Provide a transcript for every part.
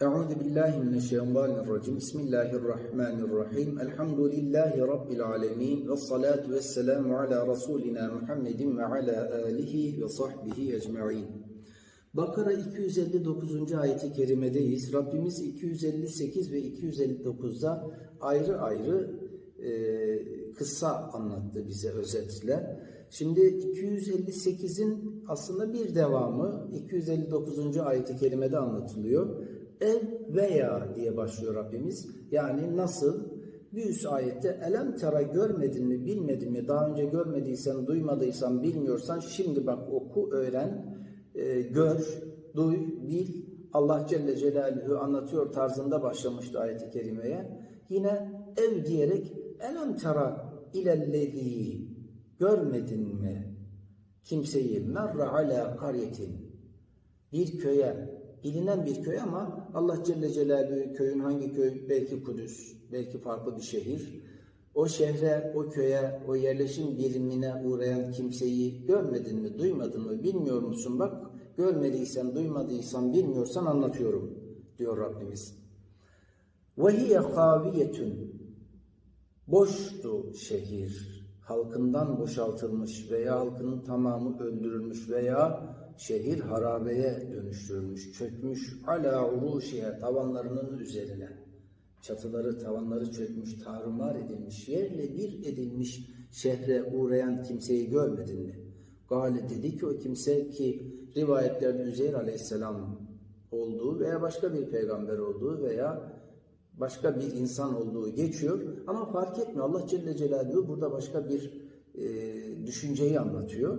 Euzu billahi mineşşeytanirracim. Bismillahirrahmanirrahim. Elhamdülillahi rabbil alamin ve salatu vesselamu ala rasulina Muhammedin ve ala alihi ve sahbihi ecmaîn. Bakara 259. ayeti kerimedeyiz. Rabbimiz 258 ve 259'da ayrı ayrı e, kısa anlattı bize özetle. Şimdi 258'in aslında bir devamı 259. ayeti kerimede anlatılıyor. El veya diye başlıyor Rabbimiz. Yani nasıl? Bir üst ayette elem tera görmedin mi bilmedin mi daha önce görmediysen duymadıysan bilmiyorsan şimdi bak oku öğren e, gör duy bil Allah Celle Celaluhu anlatıyor tarzında başlamıştı ayeti kerimeye. Yine ev diyerek elem tera ilellezî görmedin mi kimseyi merra ala karyetin bir köye bilinen bir köy ama Allah Celle Celaluhu köyün hangi köy? Belki Kudüs, belki farklı bir şehir. O şehre, o köye, o yerleşim birimine uğrayan kimseyi görmedin mi, duymadın mı, bilmiyor musun? Bak görmediysen, duymadıysan, bilmiyorsan anlatıyorum diyor Rabbimiz. وَهِيَ خَاوِيَةٌ Boştu şehir, halkından boşaltılmış veya halkının tamamı öldürülmüş veya şehir harabeye dönüştürülmüş, çökmüş ala uruşiye tavanlarının üzerine. Çatıları, tavanları çökmüş, tarumar edilmiş, yerle bir edilmiş şehre uğrayan kimseyi görmedin mi? Gale dedi ki o kimse ki rivayetlerde Üzeyr aleyhisselam olduğu veya başka bir peygamber olduğu veya başka bir insan olduğu geçiyor ama fark etmiyor. Allah Celle Celaluhu burada başka bir e, düşünceyi anlatıyor.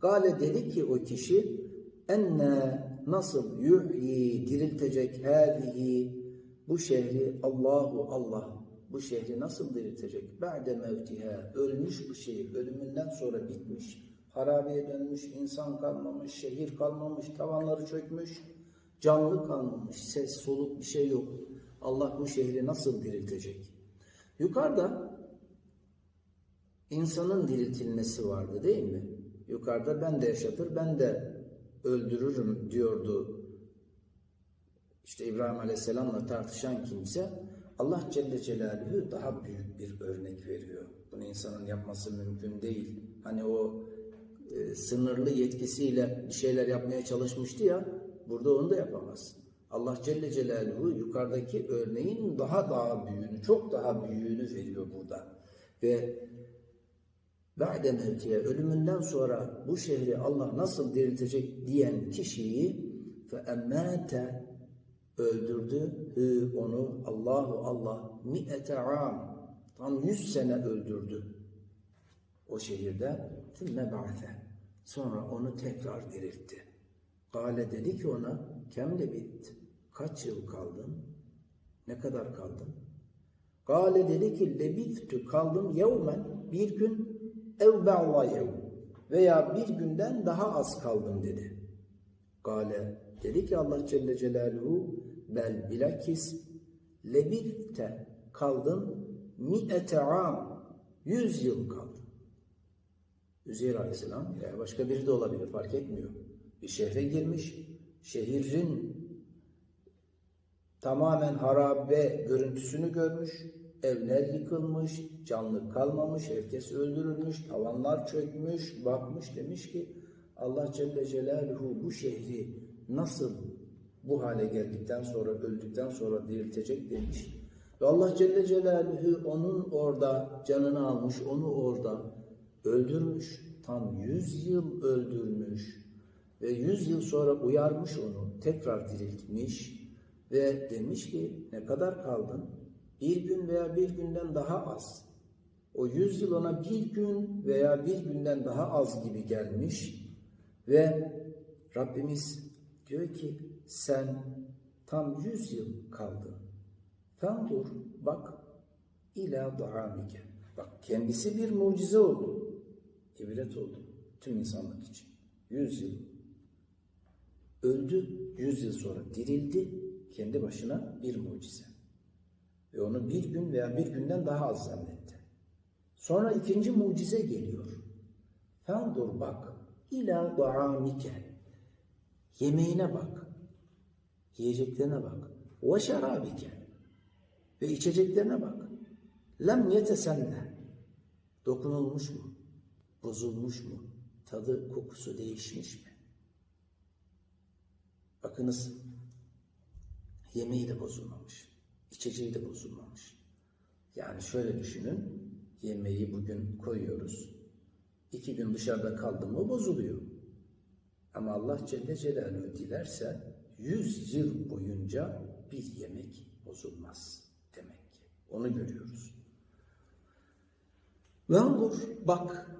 Gale dedi ki o kişi enne nasıl yuhyi diriltecek hâzihi bu şehri Allahu Allah bu şehri nasıl diriltecek? Ba'de mevtiha ölmüş bu şehir ölümünden sonra bitmiş harabeye dönmüş insan kalmamış şehir kalmamış tavanları çökmüş canlı kalmamış ses soluk bir şey yok. Allah bu şehri nasıl diriltecek? Yukarıda insanın diriltilmesi vardı değil mi? Yukarıda ben de yaşatır, ben de öldürürüm diyordu. İşte İbrahim Aleyhisselam'la tartışan kimse Allah Celle Celaluhu daha büyük bir örnek veriyor. Bunu insanın yapması mümkün değil. Hani o e, sınırlı yetkisiyle bir şeyler yapmaya çalışmıştı ya, burada onu da yapamaz. Allah Celle Celaluhu yukarıdaki örneğin daha daha büyüğünü, çok daha büyüğünü veriyor burada. Ve Ba'de mevtiye ölümünden sonra bu şehri Allah nasıl diriltecek diyen kişiyi fe emmâte öldürdü hı onu Allahu Allah mi'ete am tam yüz sene öldürdü o şehirde thümme ba'te sonra onu tekrar diriltti. Gale dedi ki ona kemle bit kaç yıl kaldın ne kadar kaldın Gale dedi ki lebiftü kaldım yevmen bir gün ev ba'la veya bir günden daha az kaldım dedi. Gale dedi ki Allah Celle Celaluhu bel bilakis lebitte kaldın mi'ete am yüz yıl kaldın. Üzeyir Aleyhisselam veya başka biri de olabilir fark etmiyor. Bir şehre girmiş, şehrin tamamen harabe görüntüsünü görmüş, evler yıkılmış, canlı kalmamış, herkes öldürülmüş, tavanlar çökmüş, bakmış demiş ki Allah Celle Celaluhu bu şehri nasıl bu hale geldikten sonra, öldükten sonra diriltecek demiş. Ve Allah Celle Celaluhu onun orada canını almış, onu orada öldürmüş. Tam yüz yıl öldürmüş. Ve yüz yıl sonra uyarmış onu, tekrar diriltmiş. Ve demiş ki ne kadar kaldın? Bir gün veya bir günden daha az. O yüz yıl ona bir gün veya bir günden daha az gibi gelmiş. Ve Rabbimiz diyor ki sen tam yüz yıl kaldın. Fendur bak ila dahamike. Bak kendisi bir mucize oldu. İbret oldu tüm insanlık için. Yüz yıl. Öldü yüz yıl sonra dirildi kendi başına bir mucize. Ve onu bir gün veya bir günden daha az zannetti. Sonra ikinci mucize geliyor. Fendur bak ila daamike. Yemeğine bak. Yiyeceklerine bak. ve şerabike ve içeceklerine bak. Lem yetesenne dokunulmuş mu? Bozulmuş mu? Tadı, kokusu değişmiş mi? Bakınız yemeği de bozulmamış. içeceği de bozulmamış. Yani şöyle düşünün. Yemeği bugün koyuyoruz. İki gün dışarıda kaldı mı bozuluyor. Ama Allah Celle Celaluhu dilerse yüz yıl boyunca bir yemek bozulmaz demek ki. Onu görüyoruz. Ve angur bak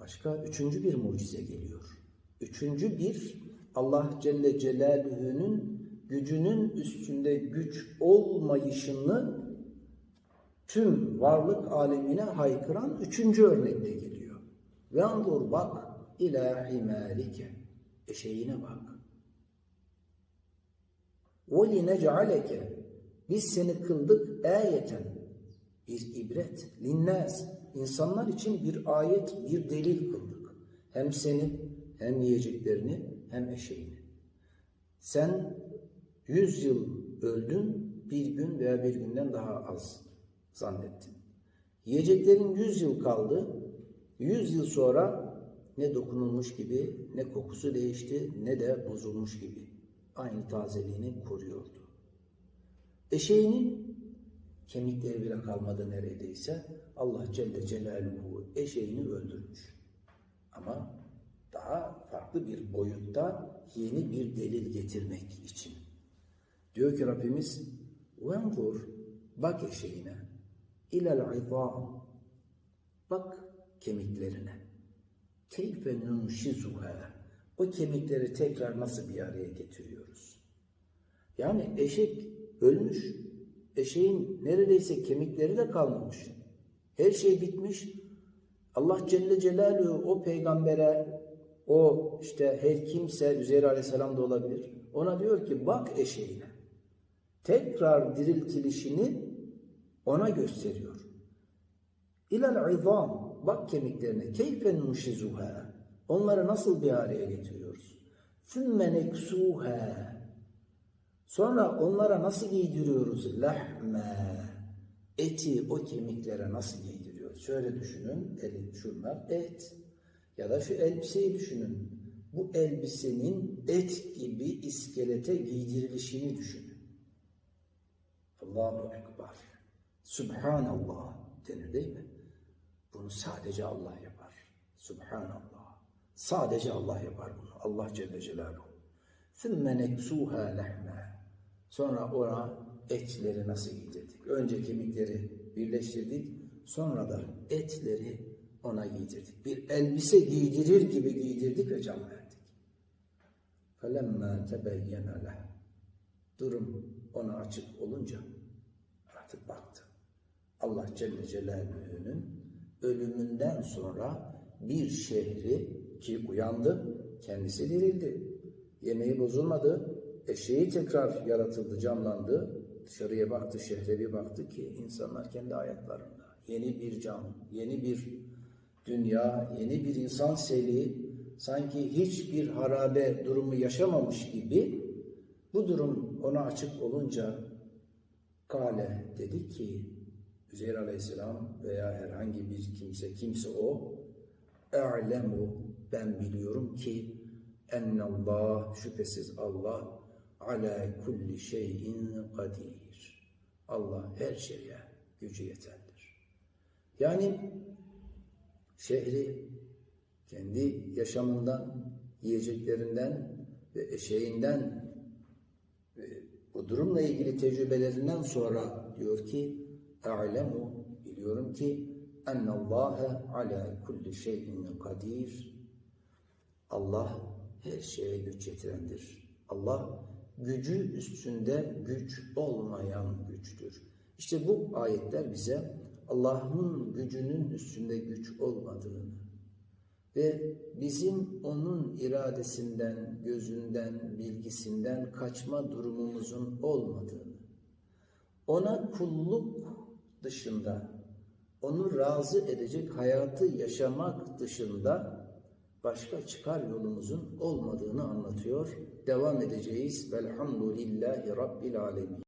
başka üçüncü bir mucize geliyor. Üçüncü bir Allah Celle Celaluhu'nun gücünün üstünde güç olmayışını tüm varlık alemine haykıran üçüncü örnekte geliyor. Vendur bak ila himalike. Eşeğine bak. Ve linec'aleke. Biz seni kıldık ayeten. Bir ibret. Linnâs. İnsanlar için bir ayet, bir delil kıldık. Hem seni, hem yiyeceklerini, hem eşeğini. Sen yüz yıl öldün bir gün veya bir günden daha az zannettin. Yiyeceklerin yüz yıl kaldı. Yüz yıl sonra ne dokunulmuş gibi, ne kokusu değişti, ne de bozulmuş gibi. Aynı tazeliğini koruyordu. Eşeğinin kemikleri bile kalmadı neredeyse. Allah Celle Celaluhu eşeğini öldürmüş. Ama daha farklı bir boyutta yeni bir delil getirmek için. Diyor ki Rabbimiz وَنْظُرْ Bak eşeğine ilel izam Bak kemiklerine. Keyfe nunşizuha O kemikleri tekrar nasıl bir araya getiriyoruz? Yani eşek ölmüş. Eşeğin neredeyse kemikleri de kalmamış. Her şey bitmiş. Allah Celle Celaluhu o peygambere o işte her kimse Üzeyr Aleyhisselam da olabilir. Ona diyor ki bak eşeğine. Tekrar diriltilişini ona gösteriyor. İlal izam bak kemiklerine keyfe nuşizuha onları nasıl bir araya getiriyoruz? Sümme neksuha sonra onlara nasıl giydiriyoruz? Lahme eti o kemiklere nasıl giydiriyoruz? Şöyle düşünün elin şunlar et ya da şu elbiseyi düşünün. Bu elbisenin et gibi iskelete giydirilişini düşünün. Allahu Ekber. Subhanallah denir değil mi? Bunu sadece Allah yapar. Subhanallah. Sadece Allah yapar bunu. Allah Celle Celaluhu. ثُمَّ نَكْسُوهَا لَحْمًا Sonra ona etleri nasıl giydirdik? Önce kemikleri birleştirdik. Sonra da etleri ona giydirdik. Bir elbise giydirir gibi giydirdik ve can verdik. فَلَمَّا تَبَيَّنَ لَهُ Durum ona açık olunca artık baktı. Allah Celle Celaluhu'nun ölümünden sonra bir şehri ki uyandı, kendisi dirildi. Yemeği bozulmadı, eşeği tekrar yaratıldı, canlandı. Dışarıya baktı, şehre bir baktı ki insanlar kendi ayaklarında. Yeni bir can, yeni bir dünya, yeni bir insan seli, sanki hiçbir harabe durumu yaşamamış gibi bu durum ona açık olunca Kale dedi ki Üzeyr Aleyhisselam veya herhangi bir kimse, kimse o e'lemu ben biliyorum ki ennallah şüphesiz Allah ala kulli şeyin kadir. Allah her şeye gücü yeterdir. Yani şehri kendi yaşamından, yiyeceklerinden ve eşeğinden bu durumla ilgili tecrübelerinden sonra diyor ki e'lemu biliyorum ki ennallâhe ala kulli şeyin kadir Allah her şeye güç yetirendir. Allah gücü üstünde güç olmayan güçtür. İşte bu ayetler bize Allah'ın gücünün üstünde güç olmadığını ve bizim onun iradesinden, gözünden, bilgisinden kaçma durumumuzun olmadığını, ona kulluk dışında, onu razı edecek hayatı yaşamak dışında başka çıkar yolumuzun olmadığını anlatıyor. Devam edeceğiz. Velhamdülillahi Rabbil Alemin.